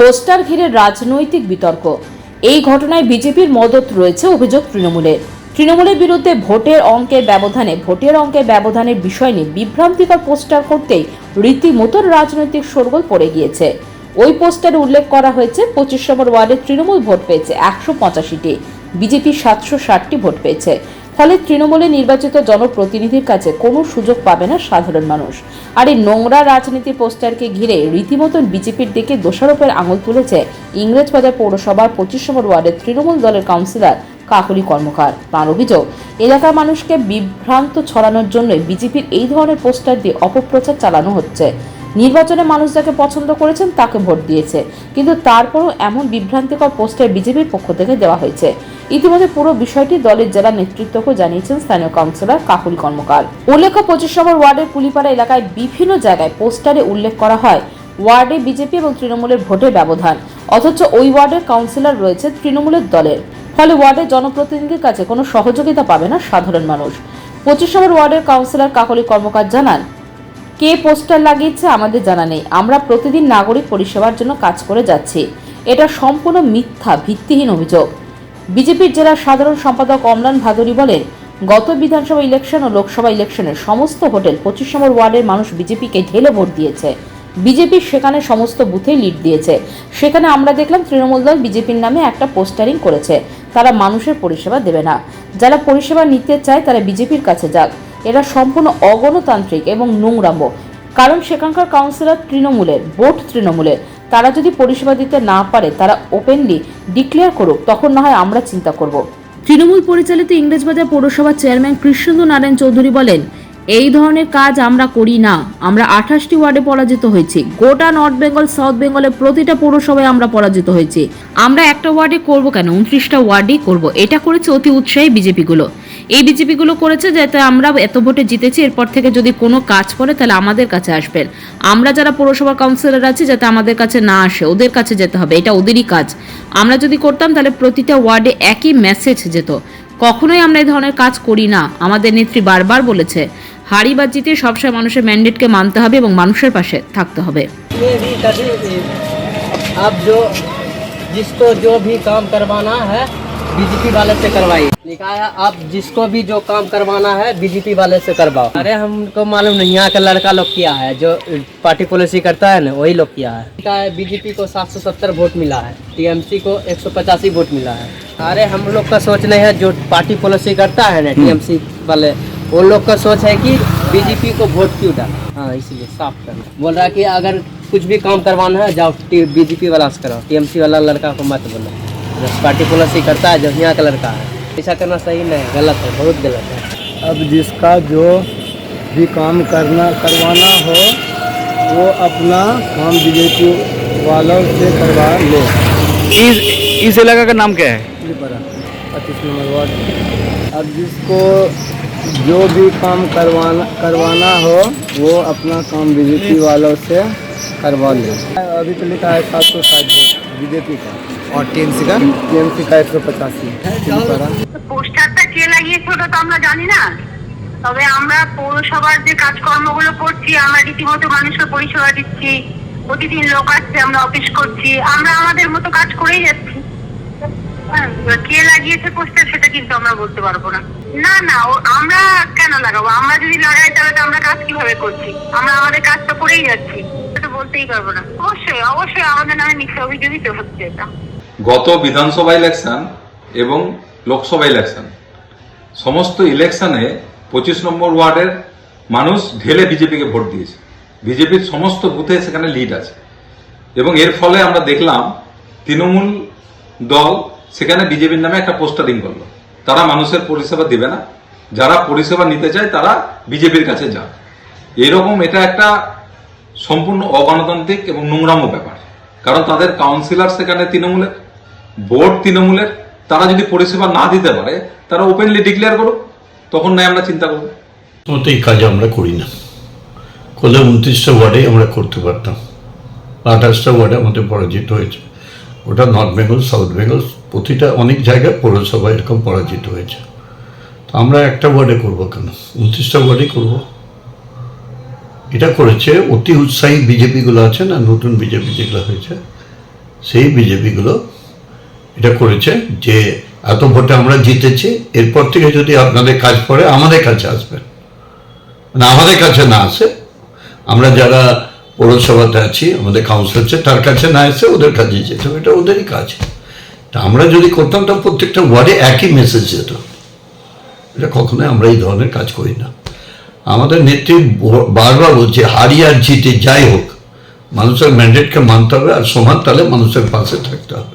Poster ঘিরে রাজনৈতিক বিতর্ক। এই ঘটনায় বিজেপির মদত রয়েছে অভিযোগ তৃণমূলের। তৃণমূলের বিরুদ্ধে ভোটের অঙ্কের ব্যবধানে, ভোটের অঙ্কের ব্যবধানের বিষয় নিয়ে বিভ্রান্তিকর পোস্টার করতেই রীতিমতো রাজনৈতিক শোরগোল পড়ে গিয়েছে। ওই পোস্টারে উল্লেখ করা হয়েছে পঁচিশ নম্বর ওয়ার্ডে তৃণমূল ভোট পেয়েছে একশো পঁচাশিটি, বিজেপি সাতশো ষাটটি ভোট পেয়েছে। ফলে তৃণমূলে নির্বাচিত জনপ্রতিনিধির কাছে কোনো সুযোগ পাবে না সাধারণ মানুষ। আর এই নোংরা রাজনীতি পোস্টারকে ঘিরে রীতিমতন বিজেপির দিকে দোষারোপের আঙুল তুলেছে ইংরেজবাজার পৌরসভার পঁচিশ নম্বর ওয়ার্ডের তৃণমূল দলের কাউন্সিলর কাকলি কর্মকার। তাঁর অভিযোগ, এলাকার মানুষকে বিভ্রান্ত ছড়ানোর জন্য বিজেপির এই ধরনের পোস্টার দিয়ে অপপ্রচার চালানো হচ্ছে। নির্বাচনে মানুষ যাকে পছন্দ করেছেন তাকে ভোট দিয়েছে। কিন্তু তারপরও এমন বিভ্রান্তিকর পোস্টার বিজেপির পক্ষ থেকে দেওয়া হয়েছে। ইতিমধ্যে পুরো বিষয়টি দলের জেলা নেতৃত্বকে জানিয়েছেন স্থানীয় কাউন্সিলর কাকুল কর্মকার। উল্লেখ্য পঁচিশ নম্বর ওয়ার্ডের কুলিপাড়া এলাকায় বিভিন্ন জায়গায় পোস্টারে উল্লেখ করা হয়, ওয়ার্ডে বিজেপি এবং তৃণমূলের ভোটের ব্যবধান। অথচ ওই ওয়ার্ডের কাউন্সিলর রয়েছে তৃণমূলের দলের। ফলে ওয়ার্ডের জনপ্রতিনিধির কাছে কোনো সহযোগিতা পাবে না সাধারণ মানুষ। পঁচিশ নম্বর ওয়ার্ডের কাউন্সিলর কাকলি কর্মকার জানান, কে পোস্টার লাগিয়েছে আমাদের জানা নেই। আমরা প্রতিদিন নাগরিক পরিষেবার জন্য কাজ করে যাচ্ছি। এটা সম্পূর্ণ মিথ্যা, ভিত্তিহীন অভিযোগ। বিজেপির জেলার সাধারণ সম্পাদক অমলান ভাদুরী বলেন, গত বিধানসভা ইলেকশন ও লোকসভা ইলেকশনের সমস্ত হোটেল পঁচিশ নম্বর ওয়ার্ডের মানুষ বিজেপিকে ঢেলে ভোট দিয়েছে। বিজেপি সেখানে সমস্ত বুথে লিড দিয়েছে। সেখানে আমরা দেখলাম তৃণমূল দল বিজেপির নামে একটা পোস্টারিং করেছে। তারা মানুষের পরিষেবা দেবে না। যারা পরিষেবা নিতে চায় তারা বিজেপির কাছে যাক। এরা সম্পূর্ণ অগণতান্ত্রিক এবং নোংরাম্য কারণ সেখানকার কাউন্সিলর তৃণমূলের, ভোট তৃণমূলের। তারা যদি পরিষেবা দিতে না পারে, তারা ওপেনলি ডিক্লেয়ার করুক, তখন না হয় আমরা চিন্তা করব। তৃণমূল পরিচালিত ইংরেজবাজার পৌরসভার চেয়ারম্যান কৃষ্ণেন্দু নারায়ণ চৌধুরী বলেন, এই ধরনের কাজ আমরা করি না। আমরা আঠাশটি ওয়ার্ডে পরাজিত হয়েছি। গোটা নর্থ বেঙ্গল, সাউথ বেঙ্গলের প্রতিটা পৌরসভায় আমরা পরাজিত হয়েছি। আমরা একটা ওয়ার্ডে করব কেন? উনত্রিশটা ওয়ার্ডেই করব। এটা করেছে অতি উৎসাহী বিজেপিগুলো। এই বিজেপিগুলো করেছে যাতে আমরা এত ভোটে জিতেছি এরপর থেকে যদি কোনো কাজ করে তাহলে আমাদের কাছে আসবেন আমরা যারা পৌরসভার কাউন্সিলর আছি যাতে আমাদের কাছে না আসে ওদের কাছে যেতে হবে এটা ওদেরই কাজ আমরা যদি করতাম তাহলে প্রতিটা ওয়ার্ডে একই মেসেজ যেত কখনোই আমরা এই ধরনের কাজ করি না আমাদের নেত্রী বারবার বলেছে হারি বা জিতে সবসময় মানুষের ম্যান্ডেটকে মানতে হবে এবং মানুষের পাশে থাকতে হবে में भी कभी भी अब जो जिसको जो भी काम करवाना है बीजेपी वाले से करवाइए लिखा है आप जिसको भी जो काम करवाना है बीजेपी वाले से करवाओ। अरे हमको मालूम नहीं यहाँ का लड़का लोग किया है जो पार्टी पॉलिसी करता है ना वही लोग किया है। लिखा है बीजेपी को 770 वोट मिला है टीएमसी को 185 वोट मिला है। अरे हम लोग का सोच नहीं है जो पार्टी पॉलिसी करता है ना टीएमसी वाले वो लोग का सोच है कि बीजेपी को वोट क्यों डाला? हाँ इसलिए साफ़ करना बोल रहा है कि अगर कुछ भी काम करवाना है जाओ बीजेपी वाला से कराओ टीएमसी वाला लड़का को मत बोलो। पार्टी पॉलिसी करता है जो यहाँ का लड़का है। ऐसा करना सही नहीं है गलत है बहुत गलत है। अब जिसका जो भी काम करना करवाना हो वो अपना काम बीजेपी वालों से करवा ले। इस इस इलाका का नाम क्या है? पच्चीस नंबर वार्ड। अब जिसको जो भी काम करवाना करवाना हो वो अपना काम बीजेपी वालों से करवा ले। अभी तो लिखा है सात सौ साठ वोट बीजेपी का। और टीएमसी का टीएमसी का एक सौ पचासी পোস্টারটা কে লাগিয়েছে ওটা তো আমরা জানি না তবে আমরা পৌরসভার যে কাজকর্মগুলো করছি আমরা রীতিমতো মানুষকে পরিষেবা দিচ্ছি প্রতিদিন লোক আসছে আমরা অফিস করছি আমরা আমাদের মতো কাজ করেই যাচ্ছি হ্যাঁ, এবার কে লাগিয়েছে পোস্টার সেটা কিন্তু আমরা বলতে পারবো না না না ও- আমরা কেন লাগাবো আমরা যদি লাগাই তাহলে তো আমরা কাজ কিভাবে করছি আমরা আমাদের কাজ তো করেই যাচ্ছি সেটা বলতেই পারবো না অবশ্যই অবশ্যই আমাদের নামে মিথ্যা অভিযোগই তো হচ্ছে এটা গত বিধানসভা ইলেকশন এবং লোকসভা ইলেকশন সমস্ত ইলেকশনে পঁচিশ নম্বর ওয়ার্ডের মানুষ ঢেলে বিজেপিকে ভোট দিয়েছে। বিজেপির সমস্ত বুথে সেখানে লিড আছে। এবং এর ফলে আমরা দেখলাম তৃণমূল দল সেখানে বিজেপির নামে একটা পোস্টারিং করল। তারা মানুষের পরিষেবা দেবে না। যারা পরিষেবা নিতে চায় তারা বিজেপির কাছে যান এরকম এটা একটা সম্পূর্ণ অগণতান্ত্রিক এবং নোংরামো ব্যাপার। কারণ তাদের কাউন্সিলর সেখানে তৃণমূলের বোর্ড তৃণমূলের, তারা যদি পরিষেবা না দিতে পারে, তারা ওপেনলি ডিক্লেয়ার করুক, তখন নয় আমরা চিন্তা করব। মতো এই কাজ আমরা করি না। করলে উনত্রিশটা ওয়ার্ডেই আমরা করতে পারতাম। আঠাশটা ওয়ার্ডে আমাদের পরাজিত হয়েছে। ওটা নর্থ বেঙ্গল, সাউথ বেঙ্গল, প্রতিটা অনেক জায়গায় পৌরসভা এরকম পরাজিত হয়েছে। তো আমরা একটা ওয়ার্ডে করব কেন? উনত্রিশটা ওয়ার্ডেই করব? এটা করেছে অতি উৎসাহী বিজেপিগুলো আছে না, নতুন বিজেপি যেগুলো হয়েছে, সেই বিজেপিগুলো এটা করেছে যে এত ভোটে আমরা জিতেছি, এরপর থেকে যদি আপনাদের কাজ পড়ে, আমাদের কাছে আসবেন মানে আমাদের কাছে না আসে, আমরা যারা পৌরসভাতে আছি, আমাদের কাউন্সিল আছে, তার কাছে না এসে ওদের কাছে যেত এটা ওদেরই কাজ। তা আমরা যদি করতাম তা প্রত্যেকটা ওয়ার্ডে একই মেসেজ যেত। এটা কখনোই আমরা এই ধরনের কাজ করি না। আমাদের নেত্রী বারবার বলছে হারি আর জিতে যাই হোক, মানুষের ম্যান্ডেটকে মানতে হবে, আর সমান তালে মানুষের পাশে থাকতে হবে।